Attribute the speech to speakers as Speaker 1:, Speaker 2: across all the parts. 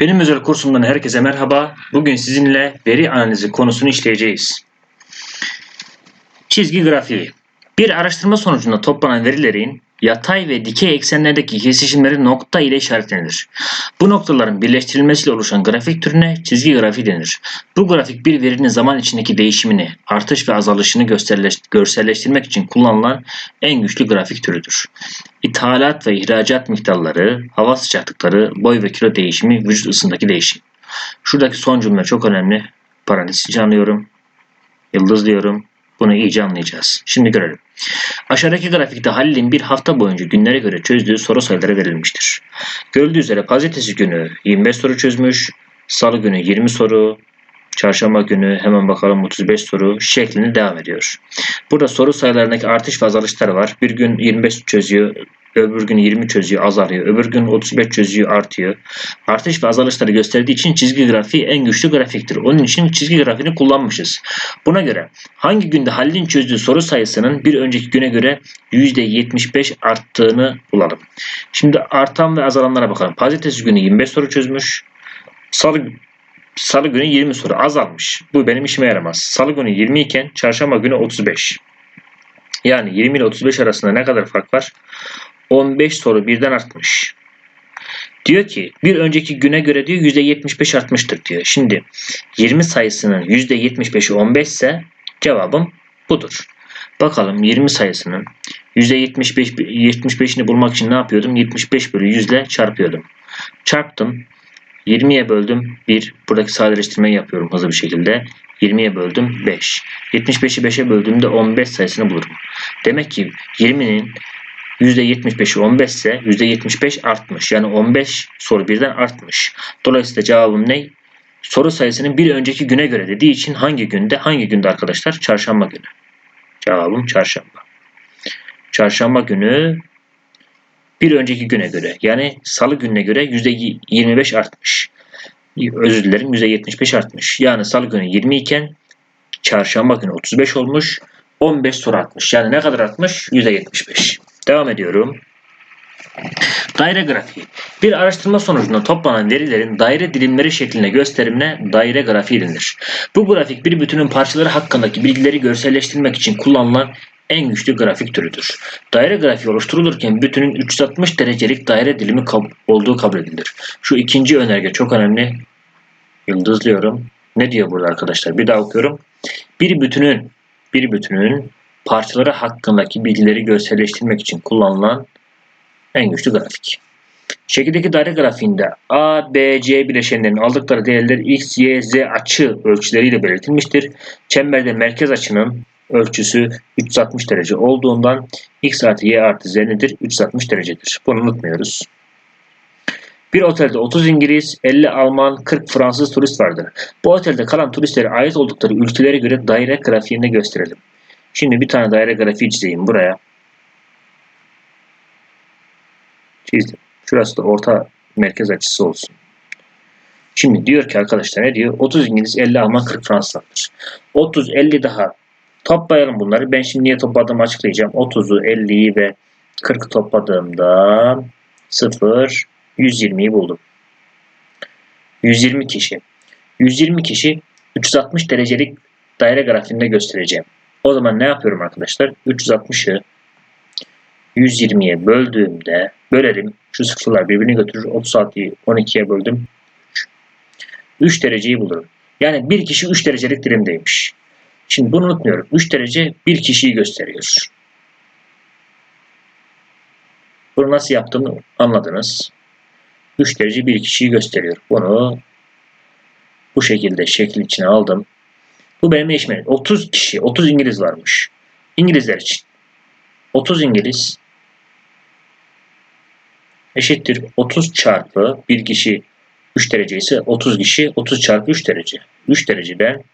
Speaker 1: Benim özel kursumdan herkese merhaba. Bugün sizinle veri analizi konusunu işleyeceğiz. Çizgi grafiği. Bir araştırma sonucunda toplanan verilerin yatay ve dikey eksenlerdeki kesişimleri nokta ile işaretlenir. Bu noktaların birleştirilmesiyle oluşan grafik türüne çizgi grafiği denir. Bu grafik bir verinin zaman içindeki değişimini, artış ve azalışını görselleştirmek için kullanılan en güçlü grafik türüdür. İthalat ve ihracat miktarları, hava sıcaklıkları, boy ve kilo değişimi, vücut ısısındaki değişim. Şuradaki son cümle çok önemli. Parantez içine alıyorum. Yıldız diyorum. Bunu iyice anlayacağız. Şimdi görelim. Aşağıdaki grafikte Halil'in bir hafta boyunca günlere göre çözdüğü soru sayıları verilmiştir. Görüldüğü üzere pazartesi günü 25 soru çözmüş, salı günü 20 soru, çarşamba günü hemen bakalım 35 soru şeklinde devam ediyor. Burada soru sayılarındaki artış ve azalışlar var. Bir gün 25 çözüyor, öbür gün 20 çözüyor, azalıyor. Öbür gün 35 çözüyor, artıyor. Artış ve azalışları gösterdiği için çizgi grafiği en güçlü grafiktir. Onun için çizgi grafiğini kullanmışız. Buna göre hangi günde Halil'in çözdüğü soru sayısının bir önceki güne göre %75 arttığını bulalım. Şimdi artan ve azalanlara bakalım. Pazartesi günü 25 soru çözmüş. Salı Salı günü 20 soru azalmış. Bu benim işime yaramaz. Salı günü 20 iken çarşamba günü 35. Yani 20 ile 35 arasında ne kadar fark var? 15 soru birden artmış. Diyor ki bir önceki güne göre diyor %75 artmıştır diyor. Şimdi 20 sayısının %75'i 15 ise cevabım budur. Bakalım 20 sayısının %75 75'ini bulmak için ne yapıyordum? 75 bölü 100 ile çarpıyordum. Çarptım. 20'ye böldüm 1. Buradaki sadeleştirmeyi yapıyorum hızlı bir şekilde. 20'ye böldüm 5. 75'i 5'e böldüğümde 15 sayısını bulurum. Demek ki 20'nin %75'i 15 ise %75 artmış. Yani 15 soru birden artmış. Dolayısıyla cevabım ne? Soru sayısının bir önceki güne göre dediği için hangi günde? Hangi günde arkadaşlar? Çarşamba günü. Cevabım çarşamba. Çarşamba günü bir önceki güne göre yani salı gününe göre %25 artmış. Özür dilerim %75 artmış. Yani salı günü 20 iken çarşamba günü 35 olmuş. 15 soru artmış. Yani ne kadar artmış? %75. Devam ediyorum. Daire grafiği. Bir araştırma sonucunda toplanan verilerin daire dilimleri şeklinde gösterimine daire grafiği denir. Bu grafik bir bütünün parçaları hakkındaki bilgileri görselleştirmek için kullanılan en güçlü grafik türüdür. Daire grafiği oluşturulurken bütünün 360 derecelik daire dilimi kab- olduğu kabul edilir. Şu ikinci önerge çok önemli. Yıldızlıyorum. Ne diyor burada arkadaşlar? Bir daha okuyorum. Bir bütünün bir bütünün parçaları hakkındaki bilgileri görselleştirmek için kullanılan en güçlü grafik. Şekildeki daire grafiğinde A, B, C bileşenlerinin aldıkları değerler X, Y, Z açı ölçüleriyle belirtilmiştir. Çemberde merkez açının ölçüsü 360 derece olduğundan X artı Y artı Z nedir? 360 derecedir. Bunu unutmuyoruz. Bir otelde 30 İngiliz, 50 Alman, 40 Fransız turist vardır. Bu otelde kalan turistlere ait oldukları ülkelere göre daire grafiğinde gösterelim. Şimdi bir tane daire grafiği çizeyim buraya. Çizdim. Şurası da orta merkez açısı olsun. Şimdi diyor ki arkadaşlar ne diyor? 30 İngiliz, 50 Alman, 40 Fransız vardır. 30, 50 daha toplayalım bunları. Ben şimdi niye topladığımı açıklayacağım. 30'u, 50'yi ve 40'ı topladığımda 0, 120'yi buldum. 120 kişi. 120 kişi 360 derecelik daire grafiğinde göstereceğim. O zaman ne yapıyorum arkadaşlar? 360'ı 120'ye böldüğümde bölerim. Şu sıfırlar birbirini götürür. 36'yı 12'ye böldüm. 3 dereceyi bulurum. Yani bir kişi 3 derecelik dilimdeymiş. Şimdi bunu unutmuyorum. 3 derece bir kişiyi gösteriyor. Bunu nasıl yaptığımı anladınız. 3 derece bir kişiyi gösteriyor. Bunu bu şekilde şekil içine aldım. Bu benim eşim. 30 kişi, 30 İngiliz varmış. İngilizler için. 30 İngiliz eşittir 30 çarpı bir kişi 3 derece ise 30 kişi 30 çarpı 3 derece. 3 dereceden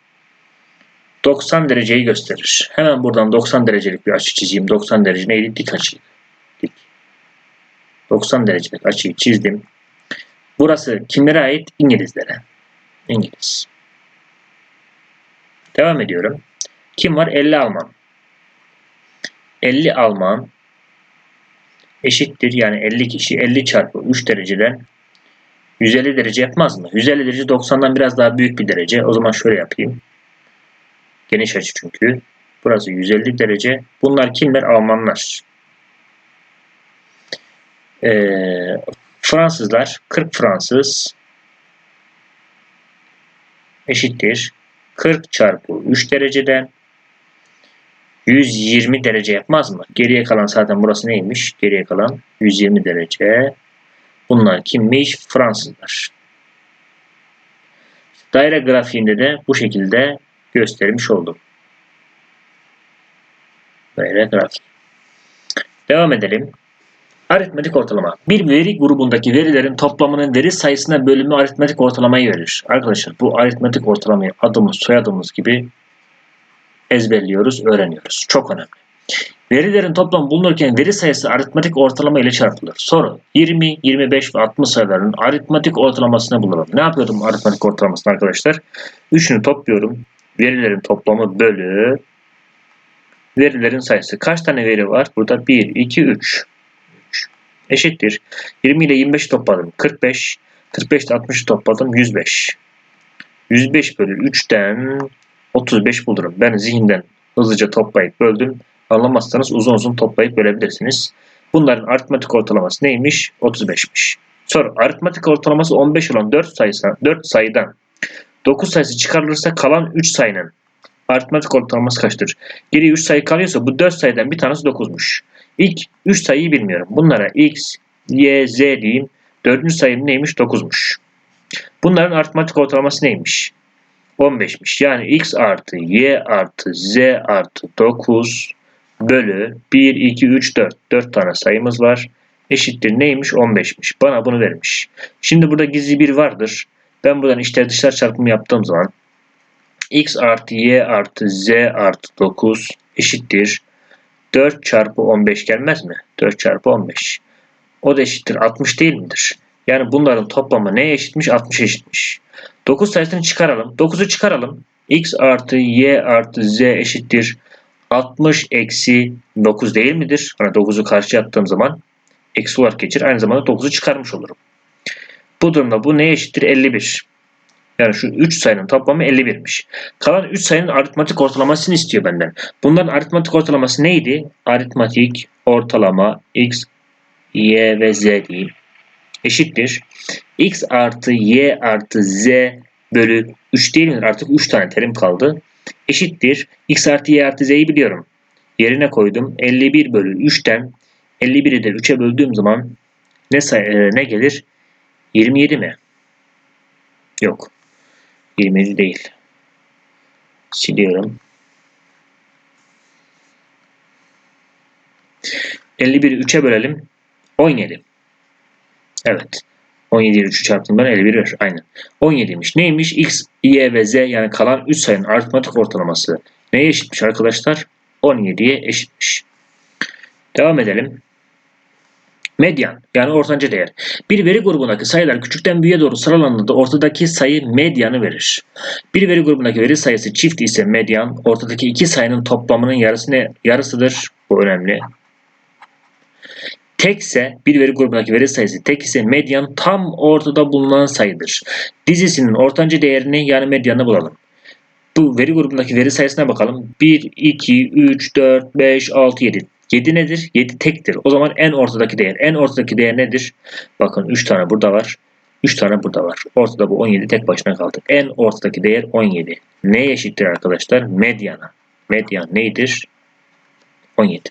Speaker 1: 90 dereceyi gösterir. Hemen buradan 90 derecelik bir açı çizeyim. 90 derece neydi? Dik açı. Dik. 90 derecelik açıyı çizdim. Burası kimlere ait? İngilizlere. İngiliz. Devam ediyorum. Kim var? 50 Alman. 50 Alman eşittir yani 50 kişi 50 çarpı 3 dereceden 150 derece yapmaz mı? 150 derece 90'dan biraz daha büyük bir derece. O zaman şöyle yapayım. Geniş açı çünkü. Burası 150 derece. Bunlar kimler? Almanlar. Ee, Fransızlar 40 Fransız eşittir 40 çarpı 3 dereceden 120 derece yapmaz mı? Geriye kalan zaten burası neymiş? Geriye kalan 120 derece. Bunlar kimmiş? Fransızlar. Daire grafiğinde de bu şekilde göstermiş oldum. Daire grafik. Devam edelim. Aritmetik ortalama. Bir veri grubundaki verilerin toplamının veri sayısına bölümü aritmetik ortalamayı verir. Arkadaşlar bu aritmetik ortalamayı adımız soyadımız gibi ezberliyoruz, öğreniyoruz. Çok önemli. Verilerin toplamı bulunurken veri sayısı aritmetik ortalama ile çarpılır. Soru 20, 25 ve 60 sayılarının aritmetik ortalamasını bulalım. Ne yapıyordum aritmetik ortalamasını arkadaşlar? Üçünü topluyorum. Verilerin toplamı bölü verilerin sayısı. Kaç tane veri var? Burada 1, 2, 3. 3. Eşittir. 20 ile 25 topladım. 45. 45 ile 60'ı topladım. 105. 105 bölü 3'ten 35 bulurum. Ben zihinden hızlıca toplayıp böldüm. Anlamazsanız uzun uzun toplayıp bölebilirsiniz. Bunların aritmetik ortalaması neymiş? 35'miş. Soru aritmetik ortalaması 15 olan 4 sayısı 4 sayıdan 9 sayısı çıkarılırsa kalan 3 sayının aritmetik ortalaması kaçtır? Geriye 3 sayı kalıyorsa bu 4 sayıdan bir tanesi 9'muş. İlk 3 sayıyı bilmiyorum. Bunlara x, y, z diyeyim. 4. sayının neymiş? 9'muş. Bunların aritmetik ortalaması neymiş? 15'miş. Yani x artı y artı z artı 9 bölü 1, 2, 3, 4. 4 tane sayımız var. Eşittir neymiş? 15'miş. Bana bunu vermiş. Şimdi burada gizli bir vardır. Ben buradan içler dışlar çarpımı yaptığım zaman x artı y artı z artı 9 eşittir. 4 çarpı 15 gelmez mi? 4 çarpı 15. O da eşittir 60 değil midir? Yani bunların toplamı neye eşitmiş? 60 eşitmiş. 9 sayısını çıkaralım. 9'u çıkaralım. x artı y artı z eşittir. 60 eksi 9 değil midir? Hani 9'u karşıya attığım zaman eksi olarak geçir. Aynı zamanda 9'u çıkarmış olurum. Bu durumda bu neye eşittir? 51. Yani şu 3 sayının toplamı 51'miş. Kalan 3 sayının aritmatik ortalamasını istiyor benden. Bunların aritmatik ortalaması neydi? Aritmatik ortalama x, y ve z diyeyim. Eşittir. x artı y artı z bölü 3 değil mi? Artık 3 tane terim kaldı. Eşittir. x artı y artı z'yi biliyorum. Yerine koydum. 51 bölü 3'ten 51'i de 3'e böldüğüm zaman ne, say e, ne gelir? 27 mi? Yok. 27 değil. Siliyorum. 51'i 3'e bölelim. 17. Evet. 17 ile 3'ü çarptığımdan 51 ver. Aynen. 17'ymiş. Neymiş? X, Y ve Z yani kalan 3 sayının aritmatik ortalaması neye eşitmiş arkadaşlar? 17'ye eşitmiş. Devam edelim. Medyan yani ortanca değer. Bir veri grubundaki sayılar küçükten büyüğe doğru sıralandığında ortadaki sayı medyanı verir. Bir veri grubundaki veri sayısı çift ise medyan ortadaki iki sayının toplamının yarısı ne? yarısıdır. Bu önemli. Tekse bir veri grubundaki veri sayısı tek ise medyan tam ortada bulunan sayıdır. Dizisinin ortanca değerini yani medyanını bulalım. Bu veri grubundaki veri sayısına bakalım. 1, 2, 3, 4, 5, 6, 7. 7 nedir? 7 tektir. O zaman en ortadaki değer. En ortadaki değer nedir? Bakın 3 tane burada var. 3 tane burada var. Ortada bu 17 tek başına kaldı. En ortadaki değer 17. Neye eşittir arkadaşlar? Medyana. Medyan neydir? 17.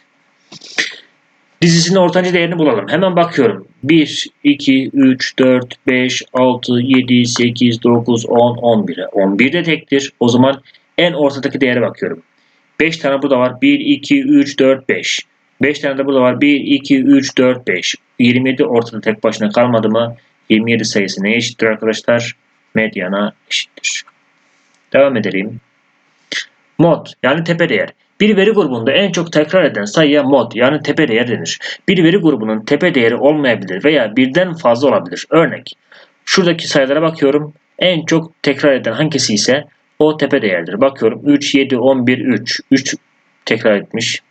Speaker 1: Dizisinin ortanca değerini bulalım. Hemen bakıyorum. 1, 2, 3, 4, 5, 6, 7, 8, 9, 10, 11'e. 11 de tektir. O zaman en ortadaki değere bakıyorum. 5 tane burada var. 1, 2, 3, 4, 5. 5 tane de burada var. 1, 2, 3, 4, 5. 27 ortada tek başına kalmadı mı? 27 sayısı neye eşittir arkadaşlar? Medyana eşittir. Devam edelim. Mod yani tepe değer. Bir veri grubunda en çok tekrar eden sayıya mod yani tepe değer denir. Bir veri grubunun tepe değeri olmayabilir veya birden fazla olabilir. Örnek şuradaki sayılara bakıyorum. En çok tekrar eden hangisi ise o tepe değerdir. Bakıyorum 3, 7, 11, 3. 3 tekrar etmiş.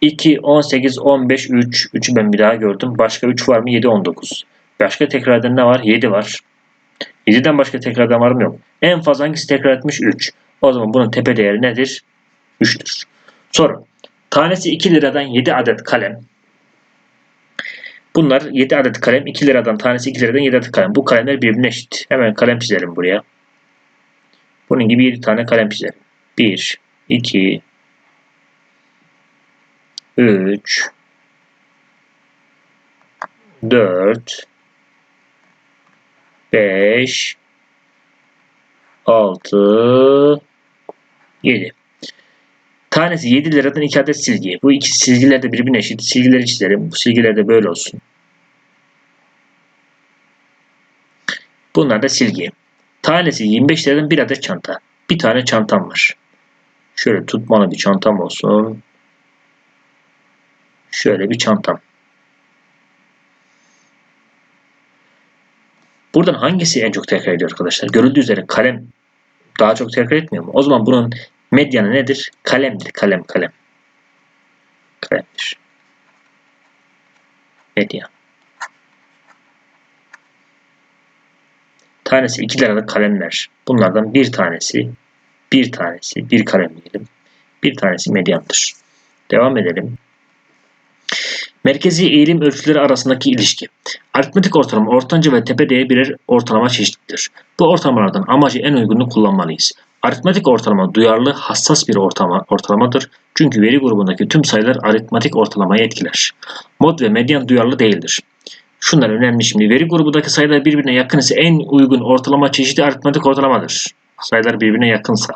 Speaker 1: 2, 18, 15, 3. 3'ü ben bir daha gördüm. Başka 3 var mı? 7, 19. Başka tekrar eden ne var? 7 var. 7'den başka tekrar eden var mı? Yok. En fazla hangisi tekrar etmiş? 3. O zaman bunun tepe değeri nedir? 3'tür. Soru. Tanesi 2 liradan 7 adet kalem. Bunlar 7 adet kalem. 2 liradan tanesi 2 liradan 7 adet kalem. Bu kalemler birbirine eşit. Hemen kalem çizelim buraya. Bunun gibi 7 tane kalem çizelim. 1, 2, 3, 4, 5, 6, 7. Tanesi 7 liradan 2 adet silgi. Bu iki silgiler de birbirine eşit. Silgileri çizelim. Bu silgiler de böyle olsun. Bunlar da silgi. Tanesi 25 liradan bir adet çanta. Bir tane çantam var. Şöyle tutmalı bir çantam olsun. Şöyle bir çantam. Buradan hangisi en çok tekrar ediyor arkadaşlar? Görüldüğü üzere kalem daha çok tekrar etmiyor mu? O zaman bunun medyanı nedir? Kalemdir. Kalem, kalem. Kalemdir. Medya. Tanesi 2 liralık kalemler. Bunlardan bir tanesi, bir tanesi, bir kalem diyelim. Bir tanesi medyandır. Devam edelim. Merkezi eğilim ölçüleri arasındaki ilişki. Aritmetik ortalama, ortanca ve tepe değeri birer ortalama çeşitlidir. Bu ortalamalardan amacı en uygununu kullanmalıyız. Aritmetik ortalama duyarlı, hassas bir ortalama, ortalamadır. Çünkü veri grubundaki tüm sayılar aritmetik ortalamayı etkiler. Mod ve medyan duyarlı değildir. Şunlar önemli şimdi. Veri grubundaki sayılar birbirine yakın ise en uygun ortalama çeşidi aritmetik ortalamadır. Sayılar birbirine yakınsa.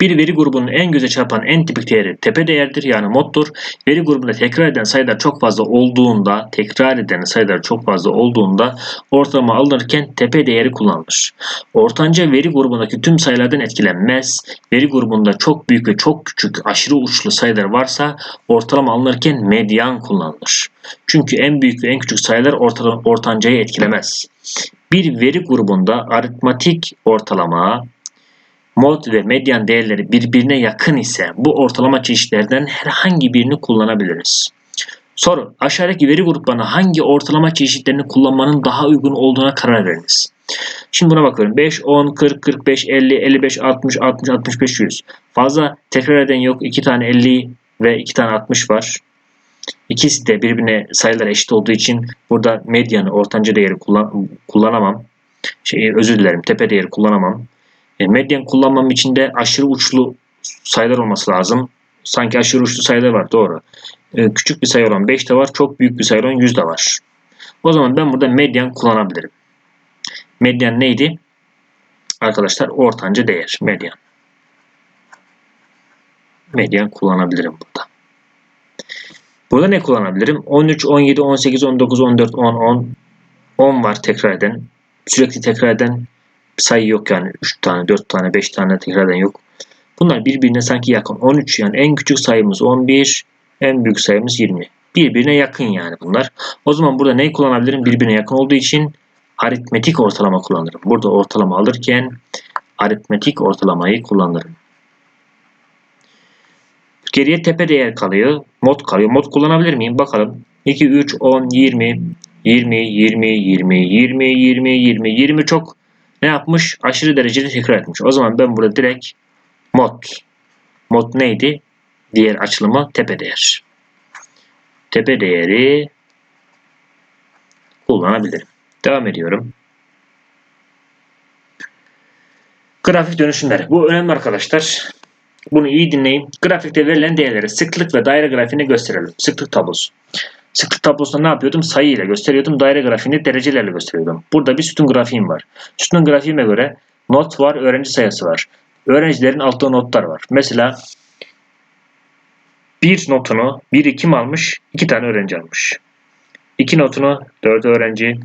Speaker 1: Bir veri grubunun en göze çarpan en tipik değeri tepe değerdir yani moddur. Veri grubunda tekrar eden sayılar çok fazla olduğunda, tekrar eden sayılar çok fazla olduğunda ortalama alınırken tepe değeri kullanılır. Ortanca veri grubundaki tüm sayılardan etkilenmez. Veri grubunda çok büyük ve çok küçük aşırı uçlu sayılar varsa ortalama alınırken medyan kullanılır. Çünkü en büyük ve en küçük sayılar ortancayı etkilemez. Bir veri grubunda aritmatik ortalama, mod ve medyan değerleri birbirine yakın ise bu ortalama çeşitlerden herhangi birini kullanabiliriz. Soru. Aşağıdaki veri gruplarına hangi ortalama çeşitlerini kullanmanın daha uygun olduğuna karar veriniz. Şimdi buna bakıyorum. 5, 10, 40, 45, 50, 55, 60, 60, 65, 100. Fazla tekrar eden yok. 2 tane 50 ve 2 tane 60 var. İkisi de birbirine sayılar eşit olduğu için burada medyanı, ortanca değeri kullan kullanamam. Şey, özür dilerim. Tepe değeri kullanamam. E, medyan kullanmam için de aşırı uçlu sayılar olması lazım. Sanki aşırı uçlu sayılar var doğru. E, küçük bir sayı olan 5 de var. Çok büyük bir sayı olan 100 de var. O zaman ben burada medyan kullanabilirim. Medyan neydi? Arkadaşlar ortanca değer. Medyan. Medyan kullanabilirim burada. Burada ne kullanabilirim? 13, 17, 18, 19, 14, 10, 10. 10 var tekrar eden. Sürekli tekrar eden sayı yok yani 3 tane, 4 tane, 5 tane tekrardan yok. Bunlar birbirine sanki yakın. 13 yani en küçük sayımız 11, en büyük sayımız 20. Birbirine yakın yani bunlar. O zaman burada neyi kullanabilirim? Birbirine yakın olduğu için aritmetik ortalama kullanırım. Burada ortalama alırken aritmetik ortalamayı kullanırım. Geriye tepe değer kalıyor. Mod kalıyor. Mod kullanabilir miyim? Bakalım. 2, 3, 10, 20, 20, 20, 20, 20, 20, 20, 20 çok ne yapmış? Aşırı derecede tekrar etmiş. O zaman ben burada direkt mod. Mod neydi? Diğer açılımı tepe değer. Tepe değeri kullanabilirim. Devam ediyorum. Grafik dönüşümleri. Bu önemli arkadaşlar. Bunu iyi dinleyin. Grafikte verilen değerleri sıklık ve daire grafiğini gösterelim. Sıklık tablosu. Sıklık tablosunda ne yapıyordum? Sayı ile gösteriyordum. Daire grafiğini derecelerle gösteriyordum. Burada bir sütun grafiğim var. Sütun grafiğime göre not var, öğrenci sayısı var. Öğrencilerin altta notlar var. Mesela bir notunu biri kim almış? İki tane öğrenci almış. İki notunu dört öğrenci.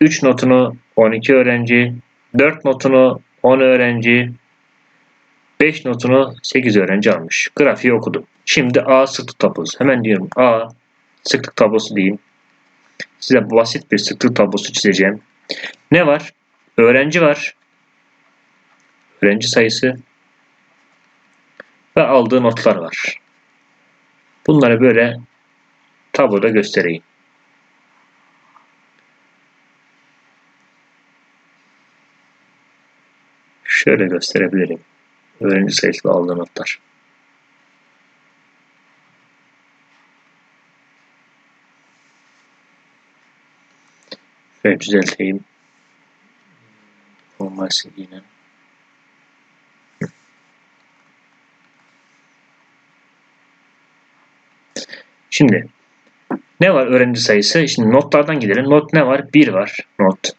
Speaker 1: Üç notunu on iki öğrenci. Dört notunu on öğrenci. Beş notunu sekiz öğrenci almış. Grafiği okudum. Şimdi A sıklık tablosu. Hemen diyorum A sıklık tablosu diyeyim. Size basit bir sıklık tablosu çizeceğim. Ne var? Öğrenci var. Öğrenci sayısı ve aldığı notlar var. Bunları böyle tabloda göstereyim. Şöyle gösterebilirim. Öğrenci sayısı ve aldığı notlar. Şöyle düzelteyim. Normal silgiyle. Şimdi ne var öğrenci sayısı? Şimdi notlardan gidelim. Not ne var? 1 var. Not.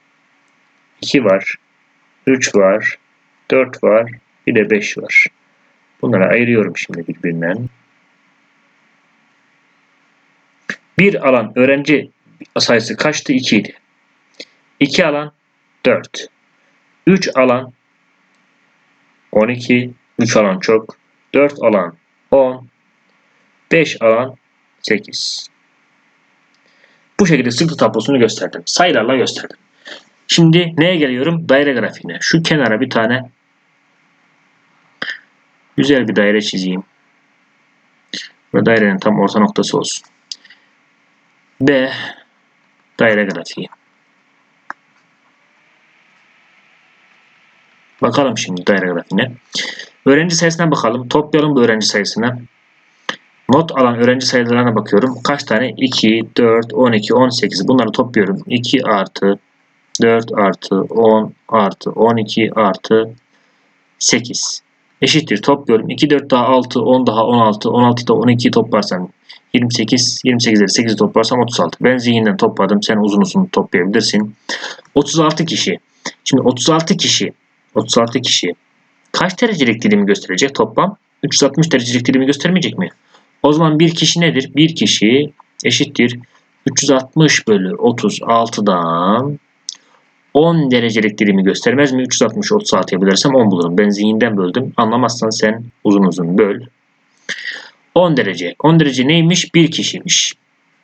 Speaker 1: 2 var. 3 var. 4 var. Bir de 5 var. Bunları ayırıyorum şimdi birbirinden. Bir alan öğrenci sayısı kaçtı? 2 idi. 2 alan 4. 3 alan 12. 3 alan çok. 4 alan 10. 5 alan 8. Bu şekilde sıklık tablosunu gösterdim. Sayılarla gösterdim. Şimdi neye geliyorum? Daire grafiğine. Şu kenara bir tane güzel bir daire çizeyim. Ve dairenin tam orta noktası olsun. B daire grafiği. Bakalım şimdi daire grafiğine. Öğrenci sayısına bakalım. Toplayalım bu öğrenci sayısını. Not alan öğrenci sayılarına bakıyorum. Kaç tane? 2, 4, 12, 18. Bunları topluyorum. 2 artı 4 artı 10 artı 12 artı 8. Eşittir. Topluyorum. 2, 4 daha 6, 10 daha 16, 16 da 12 toplarsam 28, 28'leri 8 toplarsam 36. Ben zihinden topladım. Sen uzun uzun toplayabilirsin. 36 kişi. Şimdi 36 kişi 36 kişi kaç derecelik dilimi gösterecek toplam? 360 derecelik dilimi göstermeyecek mi? O zaman bir kişi nedir? Bir kişi eşittir 360 bölü 36'dan 10 derecelik dilimi göstermez mi? 360 36'ya bölersem 10 bulurum. Ben zihinden böldüm. Anlamazsan sen uzun uzun böl. 10 derece. 10 derece neymiş? Bir kişiymiş.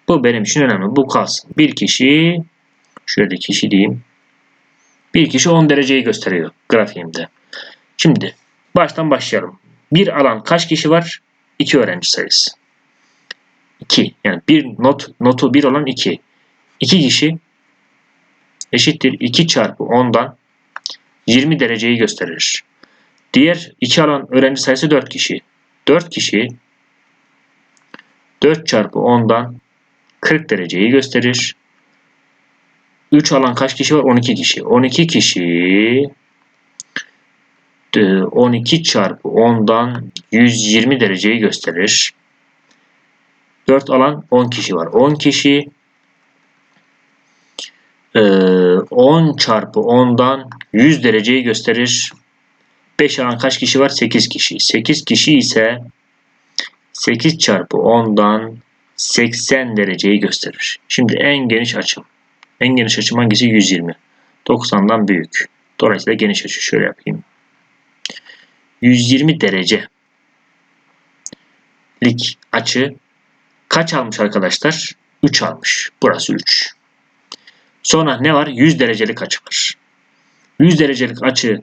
Speaker 1: Bu benim için önemli. Bu kalsın. Bir kişi şöyle kişi diyeyim. Bir kişi 10 dereceyi gösteriyor grafiğimde. Şimdi baştan başlayalım. Bir alan kaç kişi var? 2 öğrenci sayısı. 2. Yani bir not notu 1 olan 2. 2 kişi eşittir 2 çarpı 10'dan 20 dereceyi gösterir. Diğer 2 alan öğrenci sayısı 4 kişi. 4 kişi 4 çarpı 10'dan 40 dereceyi gösterir. 3 alan kaç kişi var? 12 kişi. 12 kişi 12 çarpı 10'dan 120 dereceyi gösterir. 4 alan 10 kişi var. 10 kişi 10 çarpı 10'dan 100 dereceyi gösterir. 5 alan kaç kişi var? 8 kişi. 8 kişi ise 8 çarpı 10'dan 80 dereceyi gösterir. Şimdi en geniş açım. En geniş açım hangisi? 120. 90'dan büyük. Dolayısıyla geniş açı şöyle yapayım. 120 derece lik açı kaç almış arkadaşlar? 3 almış. Burası 3. Sonra ne var? 100 derecelik açı var. 100 derecelik açı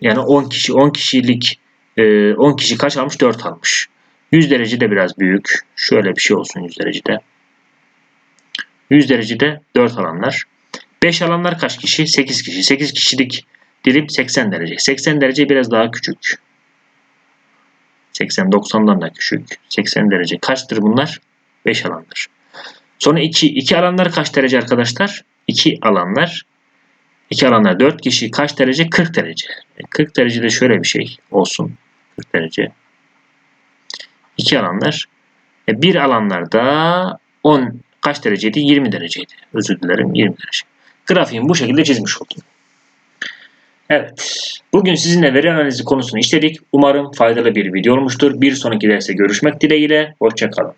Speaker 1: yani 10 kişi 10 kişilik 10 kişi kaç almış? 4 almış. 100 derece de biraz büyük. Şöyle bir şey olsun 100 derecede. 100 derecede 4 alanlar. 5 alanlar kaç kişi? 8 kişi. 8 kişilik dilim 80 derece. 80 derece biraz daha küçük. 80 90'dan da küçük. 80 derece kaçtır bunlar? 5 alandır. Sonra 2 2 alanlar kaç derece arkadaşlar? 2 alanlar 2 alanlar 4 kişi kaç derece? 40 derece. 40 derecede şöyle bir şey olsun. 40 derece. 2 alanlar. E, bir alanlarda 10 kaç dereceydi? 20 dereceydi. Özür dilerim 20 derece. Grafiğimi bu şekilde çizmiş oldum. Evet. Bugün sizinle veri analizi konusunu işledik. Umarım faydalı bir video olmuştur. Bir sonraki derste görüşmek dileğiyle. Hoşçakalın.